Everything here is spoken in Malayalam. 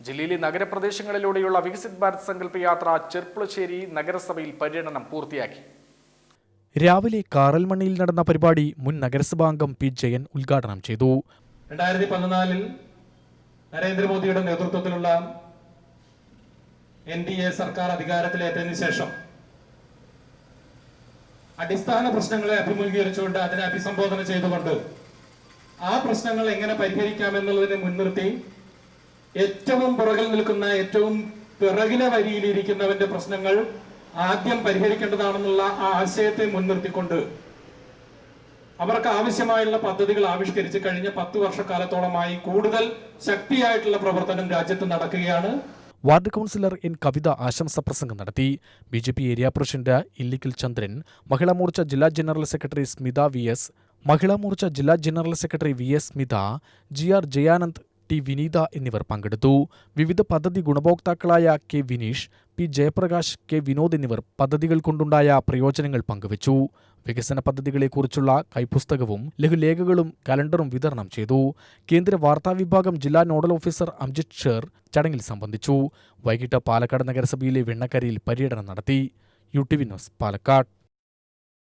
ജില്ലയിലെ നഗരപ്രദേശങ്ങളിലൂടെയുള്ള വികസിത് ഭാരത് സങ്കല്പ യാത്ര ചെർപ്പുളശ്ശേരി നഗരസഭയിൽ പര്യടനം പൂർത്തിയാക്കി. രാവിലെ കാറൽമണ്ണിയിൽ നടന്ന പരിപാടി മുൻ നഗരസഭാംഗം പി ജയൻ ഉദ്ഘാടനം ചെയ്തു. രണ്ടായിരത്തി പതിനാലിൽ നരേന്ദ്രമോദിയുടെ നേതൃത്വത്തിലുള്ള എൻ ഡി എ സർക്കാർ അധികാരത്തിലേറ്റതിനു ശേഷം അടിസ്ഥാന പ്രശ്നങ്ങളെ അഭിമുഖീകരിച്ചുകൊണ്ട് അതിനെ അഭിസംബോധന ചെയ്തുകൊണ്ട് ആ പ്രശ്നങ്ങൾ എങ്ങനെ പരിഹരിക്കാമെന്നുള്ളതിനെ മുൻനിർത്തി ഏറ്റവും പുറകിൽ നിൽക്കുന്ന ഏറ്റവും പിറകിലെ വരിയിലിരിക്കുന്നവന്റെ പ്രശ്നങ്ങൾ ആദ്യം പരിഹരിക്കേണ്ടതാണെന്നുള്ള ആ ആശയത്തെ മുൻനിർത്തിക്കൊണ്ട് അവർക്ക് ആവശ്യമായുള്ള പദ്ധതികൾ ആവിഷ്കരിച്ച് കഴിഞ്ഞ പത്ത് വർഷക്കാലത്തോളമായി കൂടുതൽ ശക്തിയായിട്ടുള്ള പ്രവർത്തനം രാജ്യത്ത് നടക്കുകയാണ്. വാർഡ് കൗൺസിലർ എൻ കവിത ആശംസ പ്രസംഗം നടത്തി. B J P area president Illikkil Chandran Mahila Morcha ജില്ലാ general secretary Smitha V S Mahila Morcha ജില്ലാ general secretary V S Smitha G R Jayanand T Vineetha എന്നിവർ പങ്കെടുത്തു. വിവിധ പദ്ധതി ഗുണഭോക്താക്കളായ K Vineesh P Jayaprakash K Vinod എന്നിവർ പദ്ധതികൾ കൊണ്ടുണ്ടായ പ്രയോജനങ്ങൾ പങ്കുവച്ചു. വികസന പദ്ധതികളെക്കുറിച്ചുള്ള കൈപുസ്തകവും ലഘുലേഖകളും കലണ്ടറും വിതരണം ചെയ്തു. കേന്ദ്ര വാർത്താ വിഭാഗം ജില്ലാ നോഡൽ ഓഫീസർ അംജിത് ഷേർ ചടങ്ങിൽ സംബന്ധിച്ചു. വൈകിട്ട് പാലക്കാട് നഗരസഭയിലെ വെണ്ണക്കരയിൽ പര്യടനം നടത്തി. U T V news Palakkad.